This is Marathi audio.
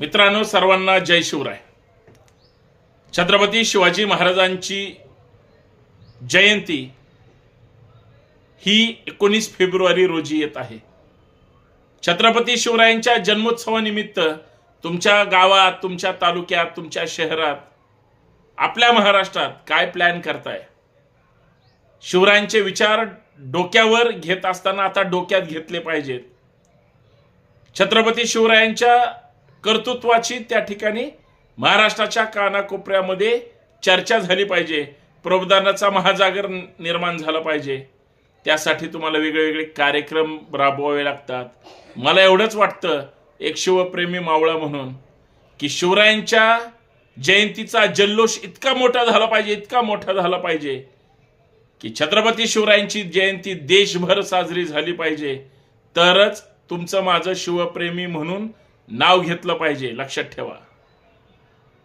मित्रांनो सर्वांना जय शिवराय. छत्रपती शिवाजी महाराजांची जयंती ही एकोणीस फेब्रुवारी रोजी येत आहे. छत्रपती शिवरायांच्या जन्मोत्सवानिमित्त तुमच्या गावात तुमच्या तालुक्यात तुमच्या शहरात आपल्या महाराष्ट्रात काय प्लॅन करताय? शिवरायांचे विचार डोक्यावर घेत असताना आता डोक्यात घेतले पाहिजेत. छत्रपती शिवरायांच्या कर्तृत्वाची त्या ठिकाणी महाराष्ट्राच्या कानाकोपऱ्यामध्ये चर्चा झाली पाहिजे. प्रबोधनाचा महाजागर निर्माण झाला पाहिजे. त्यासाठी तुम्हाला वेगळे वेगळे कार्यक्रम राबवावे लागतात. मला एवढंच वाटतं एक शिवप्रेमी मावळा म्हणून की शिवरायांच्या जयंतीचा जल्लोष इतका मोठा झाला पाहिजे इतका मोठा झाला पाहिजे की छत्रपती शिवरायांची जयंती देशभर साजरी झाली पाहिजे. तरच तुमचं माझं शिवप्रेमी म्हणून नाव घेतलं पाहिजे लक्षात ठेवा.